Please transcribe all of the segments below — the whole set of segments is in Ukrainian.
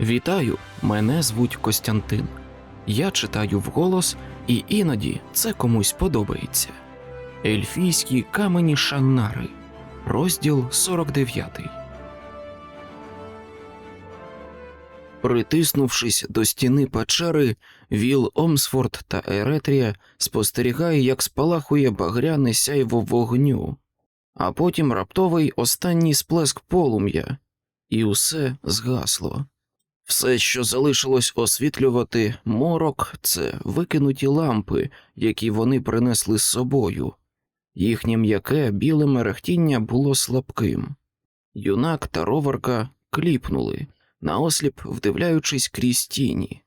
Вітаю, мене звуть Костянтин. Я читаю вголос, і іноді це комусь подобається. Ельфійські камені Шаннари, розділ 49. Притиснувшись до стіни печери, Віл Омсфорд та Еретрія спостерігає, як спалахує багряне сяйво вогню, а потім раптовий останній сплеск полум'я, і усе згасло. Все, що залишилось освітлювати морок, це викинуті лампи, які вони принесли з собою. Їхнє м'яке біле мерехтіння було слабким. Юнак та роварка кліпнули, наосліп вдивляючись крізь тіні.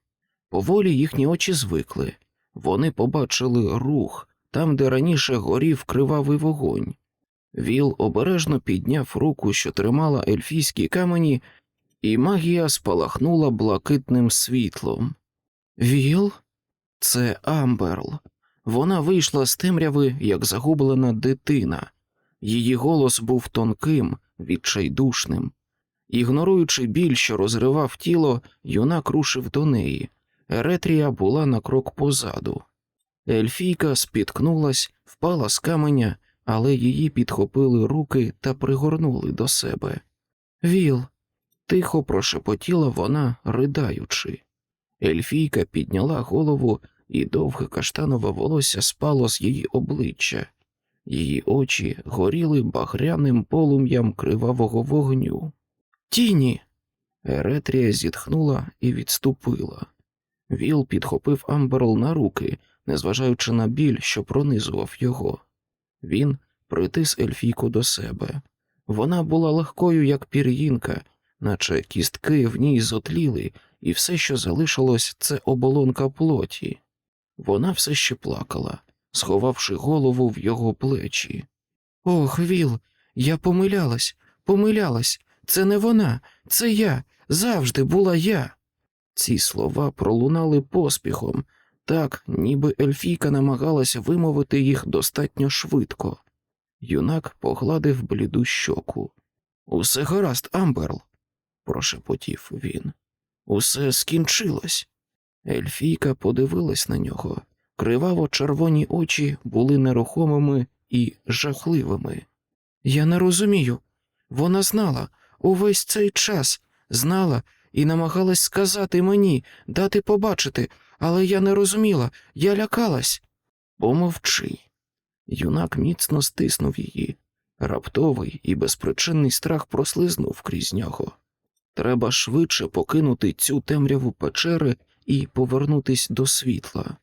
Поволі їхні очі звикли. Вони побачили рух там, де раніше горів кривавий вогонь. Віл обережно підняв руку, що тримала ельфійські камені, і магія спалахнула блакитним світлом. Віл? Це Амберл. Вона вийшла з темряви, як загублена дитина. Її голос був тонким, відчайдушним. Ігноруючи біль, що розривав тіло, юнак рушив до неї. Еретрія була на крок позаду. Ельфійка спіткнулась, впала з каменя, але її підхопили руки та пригорнули до себе. Віл, тихо прошепотіла вона, ридаючи. Ельфійка підняла голову, і довге каштанове волосся спало з її обличчя. Її очі горіли багряним полум'ям кривавого вогню. Тіні. Еретрія зітхнула і відступила. Віл підхопив Амберл на руки, незважаючи на біль, що пронизував його. Він притис ельфійку до себе. Вона була легкою, як пір'їнка, наче кістки в ній зотліли, і все, що залишилось, це оболонка плоті. Вона все ще плакала, сховавши голову в його плечі. Ох, Віл, я помилялась, помилялась. Це не вона, це я, завжди була я. Ці слова пролунали поспіхом, так, ніби ельфійка намагалася вимовити їх достатньо швидко. Юнак погладив бліду щоку. Усе гаразд, Амберл, прошепотів він. Усе скінчилось. Ельфійка подивилась на нього. Криваво червоні очі були нерухомими і жахливими. Я не розумію. Вона знала увесь цей час, знала і намагалась сказати мені, дати побачити, але я не розуміла, я лякалась. Помовчи. Юнак міцно стиснув її. Раптовий і безпричинний страх прослизнув крізь нього. Треба швидше покинути цю темряву печери і повернутись до світла.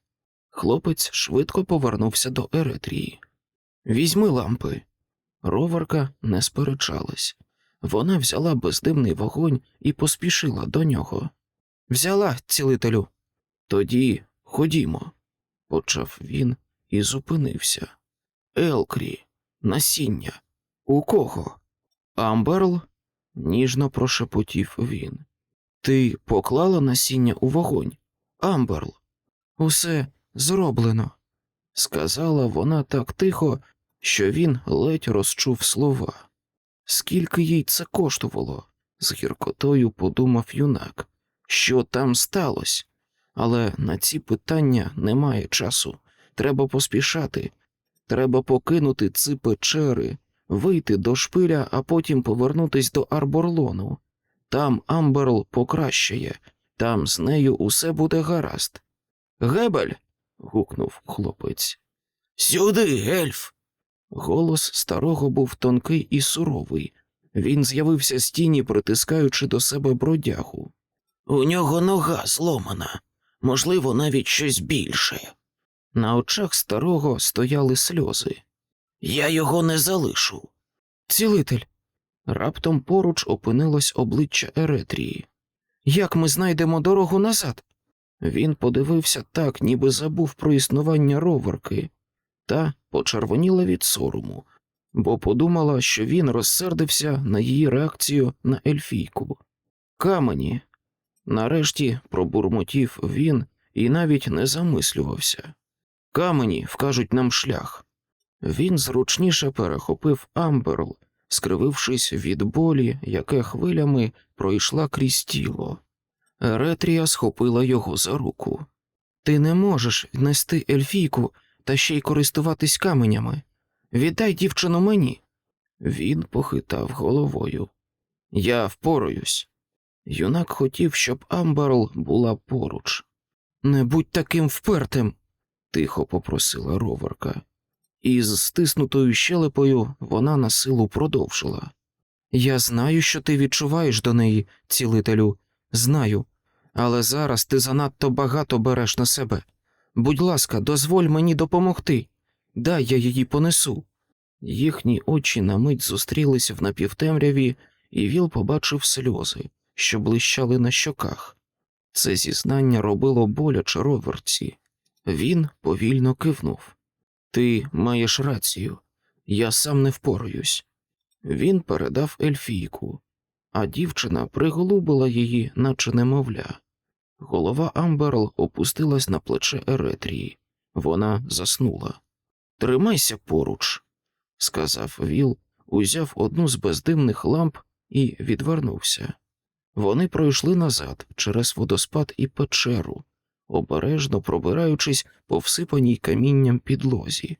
Хлопець швидко повернувся до Еретрії. Візьми лампи. Роварка не сперечалась. Вона взяла бездимний вогонь і поспішила до нього. Взяла, цілителю. Тоді ходімо, почав він і зупинився. Елкрі, насіння. У кого? Амберл? Ніжно прошепотів він. Ти поклала насіння у вогонь, Амберл. Усе зроблено, сказала вона так тихо, що він ледь розчув слова. Скільки їй це коштувало? з гіркотою подумав юнак. Що там сталося? Але на ці питання немає часу. Треба поспішати. Треба покинути ці печери, вийти до шпиля, а потім повернутись до Арборлону. Там Амберл покращає, там з нею усе буде гаразд. Гебель. гукнув хлопець. Сюди, гельф. Голос старого був тонкий і суровий. Він з'явився з тіні, притискаючи до себе бродягу. У нього нога зломана, можливо, навіть щось більше. На очах старого стояли сльози. Я його не залишу. Цілитель. Раптом поруч опинилось обличчя Еретрії. Як ми знайдемо дорогу назад? Він подивився так, ніби забув про існування роверки, та почервоніла від сорому, бо подумала, що він розсердився на її реакцію на ельфійку. Камені. Нарешті пробурмотів він і навіть не замислювався. Камені вкажуть нам шлях. Він зручніше перехопив Амберл, скривившись від болі, яке хвилями пройшла крізь тіло. Еретрія схопила його за руку. Ти не можеш нести ельфійку та ще й користуватись каменями. Віддай дівчину мені. Він похитав головою. Я впораюсь. Юнак хотів, щоб Амберл була поруч. Не будь таким впертим, тихо попросила роверка. Із стиснутою щелепою вона на силу продовжила. Я знаю, що ти відчуваєш до неї, цілителю, знаю, але зараз ти занадто багато береш на себе. Будь ласка, дозволь мені допомогти. Дай я її понесу. Їхні очі на мить зустрілися в напівтемряві, і Віл побачив сльози, що блищали на щоках. Це зізнання робило боляче роверці. Він повільно кивнув. Ти маєш рацію, я сам не впораюсь. Він передав ельфійку, а дівчина приголубила її, наче немовля. Голова Амберл опустилась на плече Еретрії. Вона заснула. Тримайся поруч, сказав Віл, узяв одну з бездимних ламп і відвернувся. Вони пройшли назад через водоспад і печеру, обережно пробираючись по всипаній камінням підлозі.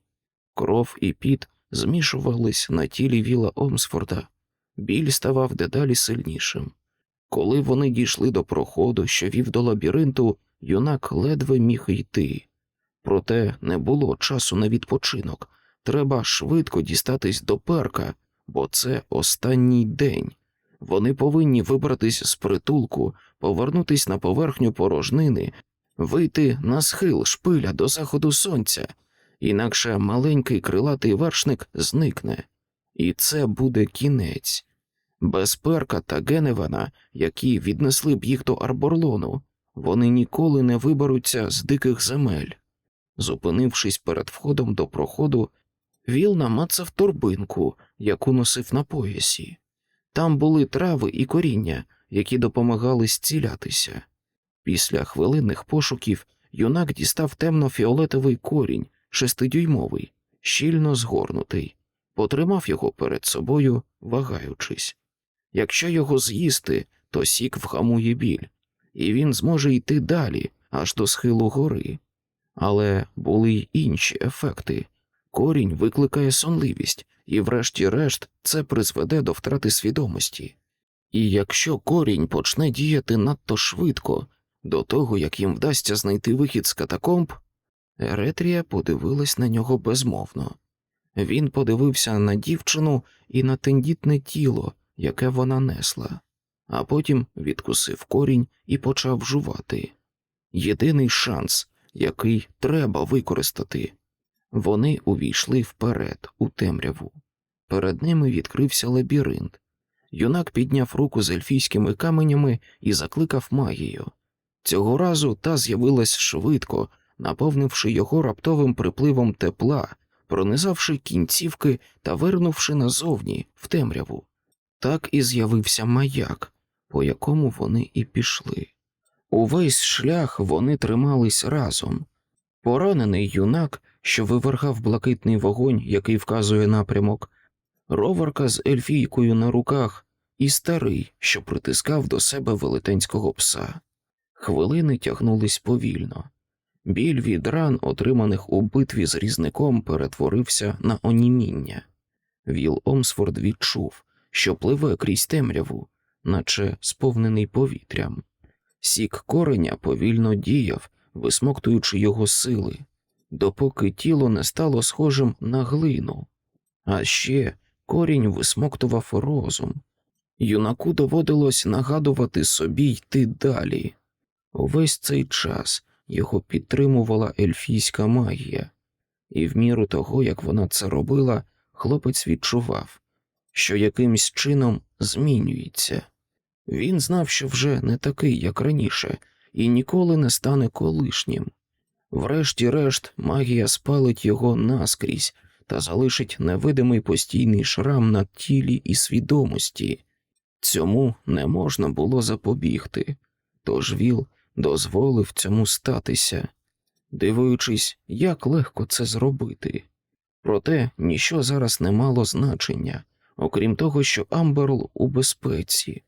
Кров і піт змішувались на тілі Віла Омсфорда, біль ставав дедалі сильнішим. Коли вони дійшли до проходу, що вів до лабіринту, юнак ледве міг йти. Проте не було часу на відпочинок. Треба швидко дістатись до перка, бо це останній день. Вони повинні вибратись з притулку, повернутись на поверхню порожнини, вийти на схил шпиля до заходу сонця, інакше маленький крилатий вершник зникне, і це буде кінець. Без перка та Геневана, які віднесли б їх до Арборлону, вони ніколи не виберуться з диких земель. Зупинившись перед входом до проходу, Віл намацав торбинку, яку носив на поясі. Там були трави і коріння, які допомагали зцілятися. Після хвилинних пошуків юнак дістав темно-фіолетовий корінь, шестидюймовий, щільно згорнутий, потримав його перед собою, вагаючись. Якщо його з'їсти, то сік вгамує біль, і він зможе йти далі, аж до схилу гори. Але були й інші ефекти. Корінь викликає сонливість, і, врешті-решт, це призведе до втрати свідомості. І якщо корінь почне діяти надто швидко, до того як їм вдасться знайти вихід з катакомб, Еретрія подивилась на нього безмовно. Він подивився на дівчину і на тендітне тіло, яке вона несла, а потім відкусив корінь і почав жувати. Єдиний шанс, який треба використати. Вони увійшли вперед, у темряву. Перед ними відкрився лабіринт. Юнак підняв руку з ельфійськими каменями і закликав магію. Цього разу та з'явилась швидко, наповнивши його раптовим припливом тепла, пронизавши кінцівки та вернувши назовні в темряву. Так і з'явився маяк, по якому вони і пішли. Увесь шлях вони тримались разом. Поранений юнак, що вивергав блакитний вогонь, який вказує напрямок, роверка з ельфійкою на руках, і старий, що притискав до себе велетенського пса. Хвилини тягнулись повільно. Біль від ран, отриманих у битві з різником, перетворився на оніміння. Віл Омсфорд відчув, що пливе крізь темряву, наче сповнений повітрям. Сік кореня повільно діяв, висмоктуючи його сили, допоки тіло не стало схожим на глину. А ще корінь висмоктував розум. Юнаку доводилось нагадувати собі йти далі. Увесь цей час його підтримувала ельфійська магія, і в міру того, як вона це робила, хлопець відчував, що якимсь чином змінюється. Він знав, що вже не такий, як раніше, і ніколи не стане колишнім. Врешті-решт, магія спалить його наскрізь та залишить невидимий постійний шрам на тілі і свідомості. Цьому не можна було запобігти, тож Віл дозволив цьому статися, дивуючись, як легко це зробити. Проте ніщо зараз не мало значення, окрім того, що Амберл у безпеці.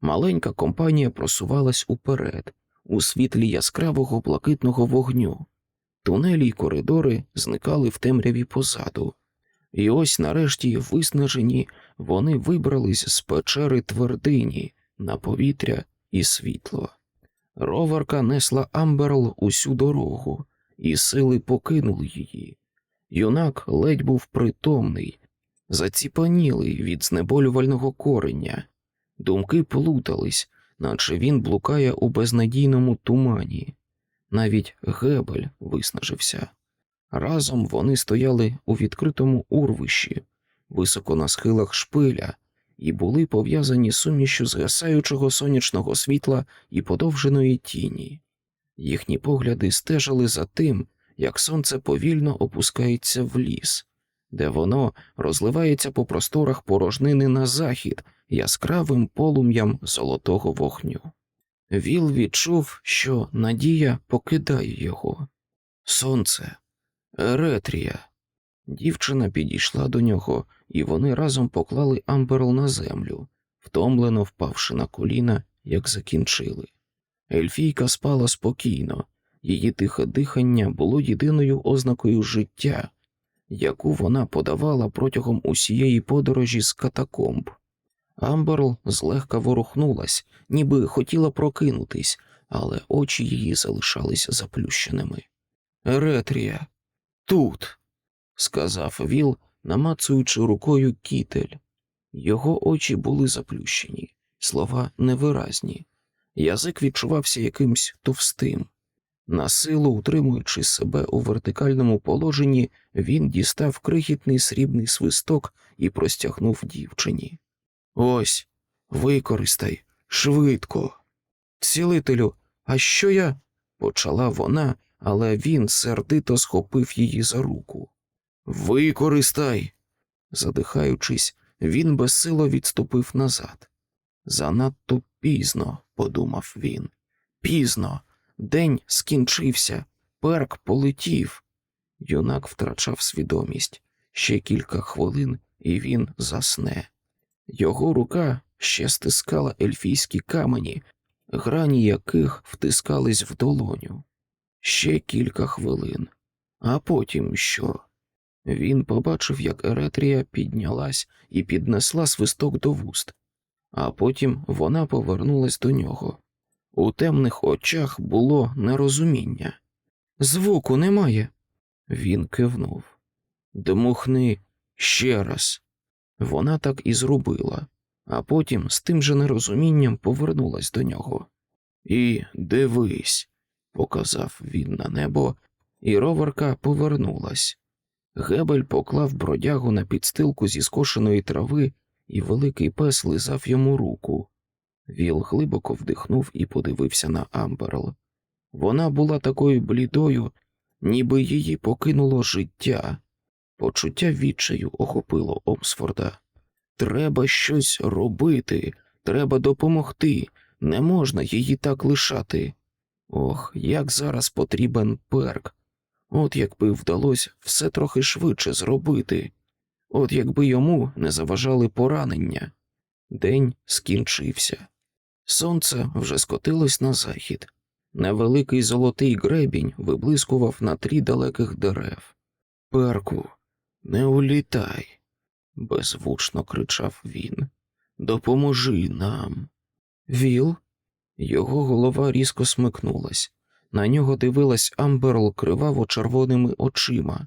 Маленька компанія просувалась уперед, у світлі яскравого блакитного вогню. Тунелі й коридори зникали в темряві позаду. І ось нарешті, виснажені, вони вибрались з печери твердині на повітря і світло. Роварка несла Амберл усю дорогу, і сили покинули її. Юнак ледь був притомний, заціпанілий від знеболювального кореня. Думки плутались, наче він блукає у безнадійному тумані. Навіть Гебель виснажився. Разом вони стояли у відкритому урвищі, високо на схилах шпиля, і були пов'язані сумішю згасаючого сонячного світла і подовженої тіні. Їхні погляди стежили за тим, як сонце повільно опускається в ліс, де воно розливається по просторах порожнини на захід яскравим полум'ям золотого вогню. Віл відчув, що надія покидає його. Сонце, Еретрія. Дівчина підійшла до нього, і вони разом поклали Амберл на землю, втомлено впавши на коліна, як закінчили. Ельфійка спала спокійно, її тихе дихання було єдиною ознакою життя, яку вона подавала протягом усієї подорожі з катакомб. Амберл злегка ворухнулась, ніби хотіла прокинутись, але очі її залишались заплющеними. Еретрія, тут, сказав Віл, намацуючи рукою кітель. Його очі були заплющені, слова невиразні. Язик відчувався якимсь товстим. На силу, утримуючи себе у вертикальному положенні, він дістав крихітний срібний свисток і простягнув дівчині. Ось, використай, швидко. Цілителю, а що я? почала вона, але він сердито схопив її за руку. Використай. Задихаючись, він безсило відступив назад. Занадто пізно, подумав він. Пізно. День скінчився, перк полетів. Юнак втрачав свідомість. Ще кілька хвилин, і він засне. Його рука ще стискала ельфійські камені, грані яких втискались в долоню. Ще кілька хвилин. А потім що? Він побачив, як Еретрія піднялась і піднесла свисток до вуст, а потім вона повернулась до нього. У темних очах було нерозуміння. Звуку немає. Він кивнув. Дмухни ще раз. Вона так і зробила, а потім з тим же нерозумінням повернулась до нього. І дивись, показав він на небо, і роварка повернулась. Гебель поклав бродягу на підстилку зі скошеної трави, і великий пес лизав йому руку. Віл глибоко вдихнув і подивився на Амберл. Вона була такою блідою, ніби її покинуло життя. Почуття відчаю охопило Омсфорда. Треба щось робити, треба допомогти, не можна її так лишати. Ох, як зараз потрібен перк. От якби вдалося все трохи швидше зробити, от якби йому не заважали поранення. День скінчився. Сонце вже скотилось на захід. Невеликий золотий гребінь виблискував на трі далеких дерев. Перку, не улітай, беззвучно кричав він. Допоможи нам. Віл. Його голова різко смикнулась. На нього дивилась Амберл криваво червоними очима.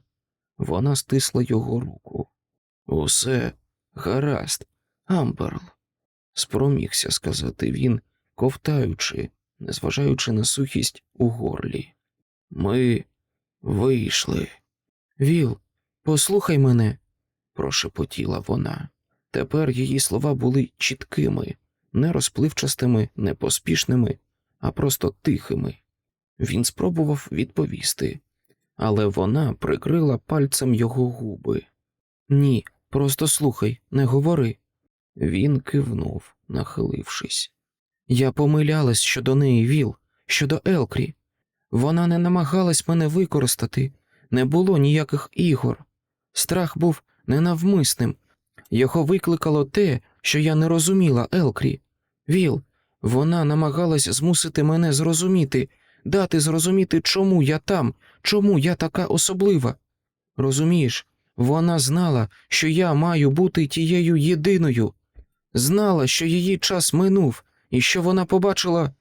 Вона стисла його руку. Усе гаразд, Амберл, спромігся сказати він, ковтаючи, незважаючи на сухість у горлі. Ми вийшли. Віл, послухай мене, прошепотіла вона. Тепер її слова були чіткими, не розпливчастими, не поспішними, а просто тихими. Він спробував відповісти, але вона прикрила пальцем його губи. Ні, просто слухай, не говори. Він кивнув, нахилившись. Я помилялась щодо неї, Віл, щодо Елкрі. Вона не намагалась мене використати, не було ніяких ігор. Страх був ненавмисним. Його викликало те, що я не розуміла Елкрі. Віл, вона намагалась змусити мене зрозуміти, дати зрозуміти, чому я там, чому я така особлива. Розумієш, вона знала, що я маю бути тією єдиною, знала, що її час минув, і що вона побачила.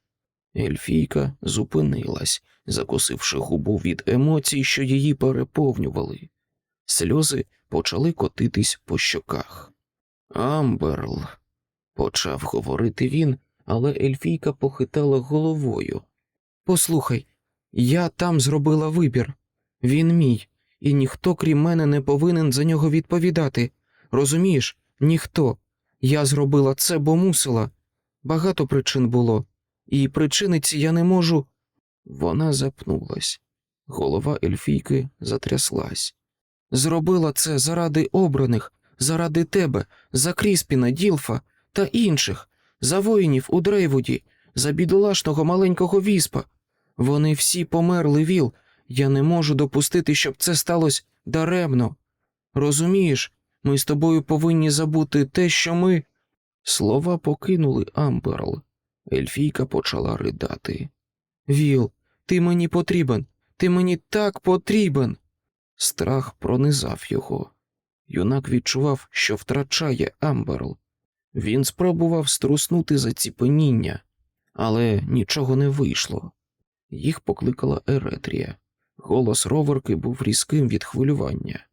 Ельфійка зупинилась, закусивши губу від емоцій, що її переповнювали. Сльози почали котитись по щоках. Амберл, почав говорити він, але Ельфійка похитала головою. Послухай, я там зробила вибір. Він мій, і ніхто, крім мене, не повинен за нього відповідати. Розумієш, ніхто. Я зробила це, бо мусила. Багато причин було, і причини ці я не можу. Вона запнулась. Голова Ельфійки затряслась. Зробила це заради обраних, заради тебе, за Кріспіна, Ділфа та інших, за воїнів у Дрейвуді, за бідолашного маленького віспа. Вони всі померли, Віл. Я не можу допустити, щоб це сталося даремно. Розумієш, ми з тобою повинні забути те, що ми. Слова покинули Амберл. Ельфійка почала ридати. Віл, ти мені потрібен, ти мені так потрібен. Страх пронизав його. Юнак відчував, що втрачає Амберл. Він спробував струснути заціпеніння, але нічого не вийшло. Їх покликала Еретрія. Голос роверки був різким від хвилювання.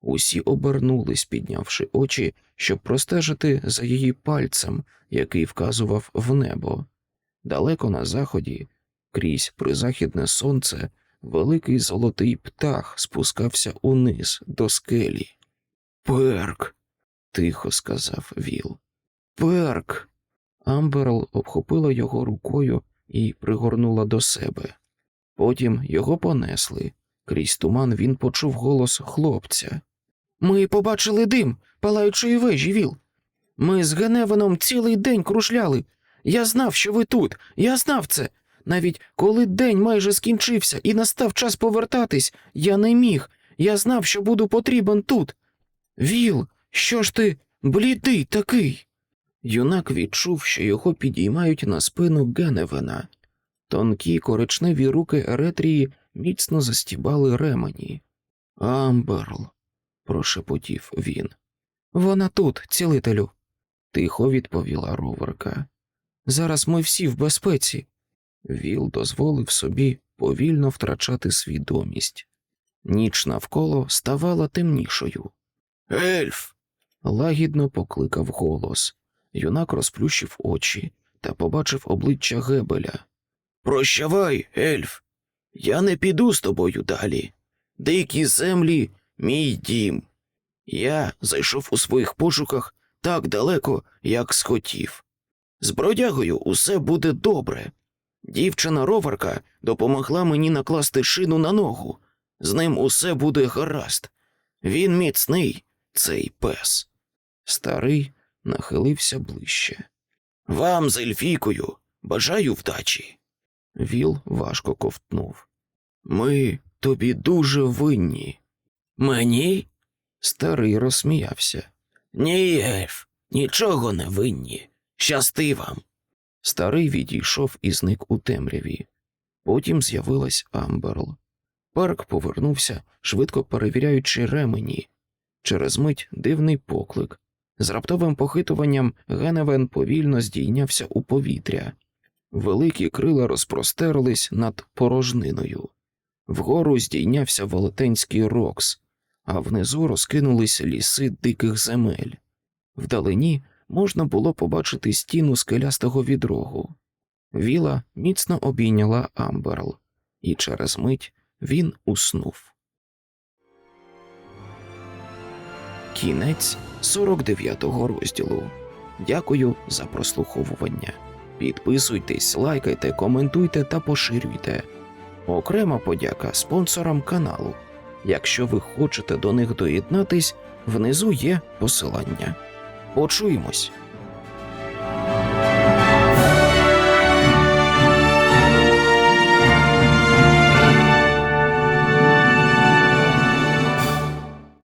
Усі обернулись, піднявши очі, щоб простежити за її пальцем, який вказував в небо. Далеко на заході, крізь призахідне сонце, великий золотий птах спускався униз до скелі. Перк. тихо сказав Віл. Перк. Амберл обхопила його рукою і пригорнула до себе. Потім його понесли. Крізь туман він почув голос хлопця. Ми побачили дим, палаючої вежі, Віл. Ми з Геневеном цілий день кружляли. Я знав, що ви тут, я знав це. Навіть коли день майже скінчився і настав час повертатись, я не міг. Я знав, що буду потрібен тут. Віл, що ж ти блідий такий? Юнак відчув, що його підіймають на спину Геневена. Тонкі коричневі руки Еретрії міцно застібали ремені. Амберл, прошепотів він. Вона тут, цілителю, тихо відповіла роверка. Зараз ми всі в безпеці. Віл дозволив собі повільно втрачати свідомість. Ніч навколо ставала темнішою. Ельф. лагідно покликав голос. Юнак розплющив очі та побачив обличчя Гебеля. Прощавай, ельф. Я не піду з тобою далі. Дикі землі мій дім. Я зайшов у своїх пошуках так далеко, як схотів. З бродягою усе буде добре. Дівчина роварка допомогла мені накласти шину на ногу. З ним усе буде гаразд. Він міцний, цей пес. Старий нахилився ближче. Вам з Ельфійкою бажаю вдачі. Віл важко ковтнув. Ми тобі дуже винні. Мені? Старий розсміявся. Ні, Ельф, нічого не винні. Щасти вам. Старий відійшов і зник у темряві. Потім з'явилась Амберл. Парк повернувся, швидко перевіряючи ремені. Через мить дивний поклик. З раптовим похитуванням Геневен повільно здійнявся у повітря. Великі крила розпростерлись над порожниною. Вгору здійнявся велетенський рокс, а внизу розкинулись ліси диких земель. Вдалині можна було побачити стіну скелястого відрогу. Віла міцно обійняла Амберл, і через мить він уснув. Кінець 49-го розділу. Дякую за прослуховування. Підписуйтесь, лайкайте, коментуйте та поширюйте. Окрема подяка спонсорам каналу. Якщо ви хочете до них доєднатись, внизу є посилання. Почуємось!